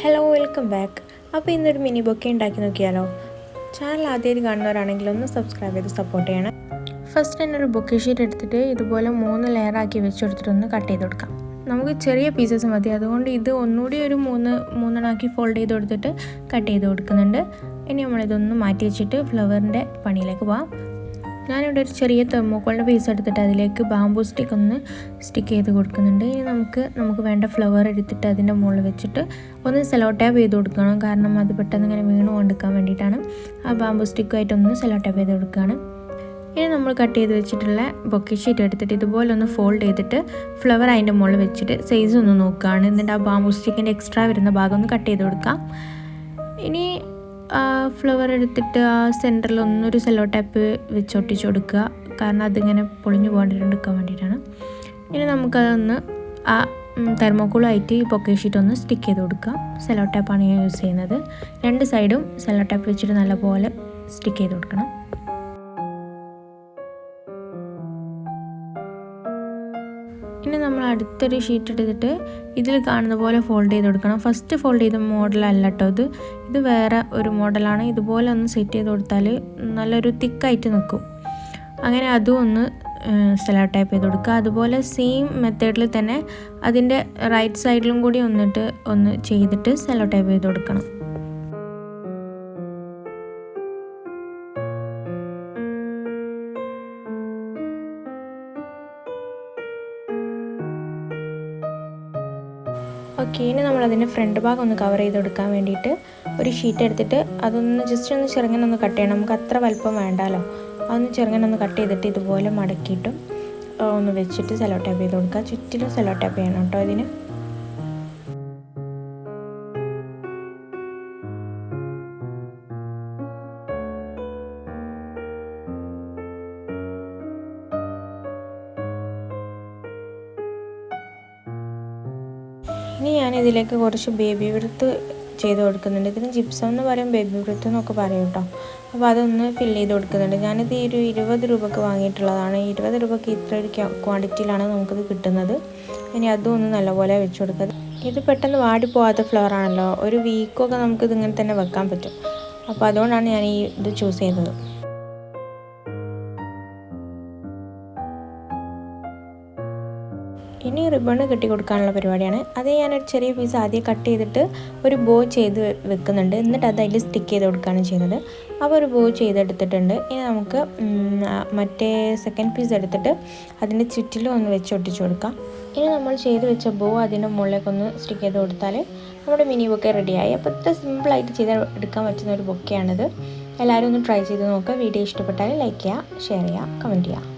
Hello welcome back അപ്പോൾ ഇന്നൊരു mini bouquet ഉണ്ടാക്കി നോക്കിയാലോ? ചാനൽ ആദ്യമായിട്ട് കാണുന്നവരാണെങ്കിൽ ഒന്ന് സബ്സ്ക്രൈബ് ചെയ്ത് സപ്പോർട്ട് ചെയ്യണം. ഫസ്റ്റ് തന്നെ ഒരു ബൊക്കെ ഷീറ്റ് എടുത്തിട്ട് ഇതുപോലെ മൂന്ന് ലെയറാക്കി വെച്ചെടുത്തിട്ട് ഒന്ന് കട്ട് ചെയ്ത് കൊടുക്കാം. നമുക്ക് ചെറിയ പീസസ് മതി. അതുകൊണ്ട് ഇത് ഒന്നുകൂടി ഒരു മൂന്ന് മൂന്നെണ്ണാക്കി ഫോൾഡ് ചെയ്ത് കൊടുത്തിട്ട് കട്ട് ചെയ്ത് കൊടുക്കുന്നുണ്ട്. ഇനി നമ്മളിതൊന്ന് മാറ്റി വെച്ചിട്ട് ഫ്ലവറിന്റെ പണിയിലേക്ക് പോവാം. ഞാനിവിടെ ഒരു ചെറിയ തെർമോക്കോളിന്റെ പീസ് എടുത്തിട്ട് അതിലേക്ക് ബാമ്പൂ സ്റ്റിക്ക് ഒന്ന് സ്റ്റിക്ക് ചെയ്ത് കൊടുക്കുന്നുണ്ട്. ഇനി നമുക്ക് നമുക്ക് വേണ്ട ഫ്ലവർ എടുത്തിട്ട് അതിന്റെ മുകളിൽ വെച്ചിട്ട് ഒന്ന് സെലോ ടാപ്പ് ചെയ്ത് കൊടുക്കണം. കാരണം അത് പെട്ടെന്ന് ഇങ്ങനെ വീണ് കൊണ്ടുക്കാൻ വേണ്ടിയിട്ടാണ്. ആ ബാമ്പൂ സ്റ്റിക്കുമായിട്ടൊന്ന് സെലോ ടാപ്പ് ചെയ്ത് കൊടുക്കുകയാണ്. ഇനി നമ്മൾ കട്ട് ചെയ്ത് വെച്ചിട്ടുള്ള ബൊക്കെ ഷീറ്റ് എടുത്തിട്ട് ഇതുപോലെ ഒന്ന് ഫോൾഡ് ചെയ്തിട്ട് ഫ്ലവർ അതിന്റെ മുകളിൽ വെച്ചിട്ട് സൈസ് ഒന്ന് നോക്കുകയാണ്. എന്നിട്ട് ആ ബാമ്പൂ സ്റ്റിക്കിന്റെ എക്സ്ട്രാ വരുന്ന ഭാഗം ഒന്ന് കട്ട് ചെയ്ത് കൊടുക്കാം. ഇനി ഫ്ലവർ എടുത്തിട്ട് ആ സെന്ററിൽ ഒന്നൊരു സെല്ലോ ടാപ്പ് വെച്ച് ഒട്ടിച്ച് കൊടുക്കുക. കാരണം അതിങ്ങനെ പൊളിഞ്ഞു പോകാണ്ടിരിക്കാൻ വേണ്ടിയിട്ടാണ്. ഇനി നമുക്കതൊന്ന് ആ തെർമോക്കോളായിട്ട് ഈ പൊക്കെ ഷീറ്റ് ഒന്ന് സ്റ്റിക്ക് ചെയ്ത് കൊടുക്കുക സെല്ലോ ടാപ്പാണ് ഞാൻ യൂസ് ചെയ്യുന്നത്. രണ്ട് സൈഡും സെല്ലോ ടാപ്പ് വെച്ചിട്ട് നല്ലപോലെ സ്റ്റിക്ക് ചെയ്ത് കൊടുക്കണം. ഇനി നമ്മൾ അടുത്തൊരു ഷീറ്റ് എടുത്തിട്ട് ഇതിൽ കാണുന്ന പോലെ ഫോൾഡ് ചെയ്ത് കൊടുക്കണം. ഫസ്റ്റ് ഫോൾഡ് ചെയ്ത മോഡലല്ല കേട്ടോ ഇത്. ഇത് വേറെ ഒരു മോഡലാണ് ഇതുപോലെ ഒന്ന് സെറ്റ് ചെയ്ത് കൊടുത്താൽ നല്ലൊരു തിക്കായിട്ട് നിൽക്കും. അങ്ങനെ അതും ഒന്ന് സെലോ ടൈപ്പ് ചെയ്ത് കൊടുക്കുക. അതുപോലെ സെയിം മെത്തേഡിൽ തന്നെ അതിന്റെ റൈറ്റ് സൈഡിലും കൂടി ഒന്നിട്ട് ഒന്ന് ചെയ്തിട്ട് സെലോ ടൈപ്പ് ചെയ്ത് കൊടുക്കണം. ഓക്കെ ഇനി നമ്മൾ അതിന്റെ ഫ്രണ്ട് ഭാഗം ഒന്ന് കവർ ചെയ്ത് കൊടുക്കാൻ വേണ്ടിയിട്ട് ഒരു ഷീറ്റ് എടുത്തിട്ട് അതൊന്ന് ജസ്റ്റ് ഒന്ന് ചെറുങ്ങനെ ഒന്ന് കട്ട് ചെയ്യണം. നമുക്ക് അത്ര വലുപ്പം വേണ്ടാലോ? അതൊന്ന് ചെറുങ്ങനെ ഒന്ന് കട്ട് ചെയ്തിട്ട് ഇതുപോലെ മടക്കിയിട്ടും ഒന്ന് വെച്ചിട്ട് സെലോ ടാപ്പ് ചെയ്ത് കൊടുക്കുക. ചുറ്റിലും സെലോ ടാപ്പ് ചെയ്യണം കേട്ടോ ഇതിന്. ഇനി ഞാൻ ഇതിലേക്ക് കുറച്ച് ബേബി വൃത്ത് ചെയ്ത് കൊടുക്കുന്നുണ്ട്. ഇതിന് ജിപ്സം എന്ന് പറയും ബേബി വൃത്ത് എന്നൊക്കെ പറയും കേട്ടോ അപ്പോൾ അതൊന്ന് ഫില്ല് ചെയ്ത് കൊടുക്കുന്നുണ്ട്. ഞാനിത് ഈ ഒരു ഇരുപത് രൂപക്ക് വാങ്ങിയിട്ടുള്ളതാണ്. ഇരുപത് രൂപക്ക് ഇത്ര ഒരു ക്വാണ്ടിറ്റിയിലാണ് നമുക്കിത് കിട്ടുന്നത്. ഇനി അതും ഒന്ന് നല്ലപോലെ വെച്ച് കൊടുക്കുക ഇത് പെട്ടെന്ന് വാടിപ്പോവാത്ത ഫ്ലവർ ആണല്ലോ. ഒരു വീക്കൊക്കെ നമുക്കിത് ഇങ്ങനെ തന്നെ വെക്കാൻ പറ്റും. അപ്പോൾ അതുകൊണ്ടാണ് ഞാൻ ഈ ഇത് ചൂസ് ചെയ്തത്. ഇനി റിബണ് കെട്ടി കൊടുക്കാനുള്ള പരിപാടിയാണ്. അത് ഞാനൊരു ചെറിയ പീസ് ആദ്യം കട്ട് ചെയ്തിട്ട് ഒരു ബോ ചെയ്ത് വെക്കുന്നുണ്ട്. എന്നിട്ട് അത് അതിൽ സ്റ്റിക്ക് ചെയ്ത് കൊടുക്കുകയാണ് ചെയ്യുന്നത്. അപ്പോൾ ഒരു ബോ ചെയ്തെടുത്തിട്ടുണ്ട്. ഇനി നമുക്ക് മറ്റേ സെക്കൻഡ് പീസ് എടുത്തിട്ട് അതിന്റെ ചുറ്റിലും ഒന്ന് വെച്ച് ഒട്ടിച്ച് കൊടുക്കാം. ഇനി നമ്മൾ ചെയ്ത് വെച്ച ബോ അതിന്റെ മുകളിലേക്കൊന്ന് സ്റ്റിക്ക് ചെയ്ത് കൊടുത്താൽ നമ്മുടെ മിനി ബൊക്കെ റെഡിയായി അപ്പോൾ ഇത്ര സിമ്പിളായിട്ട് ചെയ്ത് എടുക്കാൻ പറ്റുന്ന ഒരു ബൊക്കെയാണിത് എല്ലാവരും ഒന്ന് ട്രൈ ചെയ്ത് നോക്കുക വീഡിയോ ഇഷ്ടപ്പെട്ടാൽ ലൈക്ക് ചെയ്യുക ഷെയർ ചെയ്യുക കമന്റ് ചെയ്യുക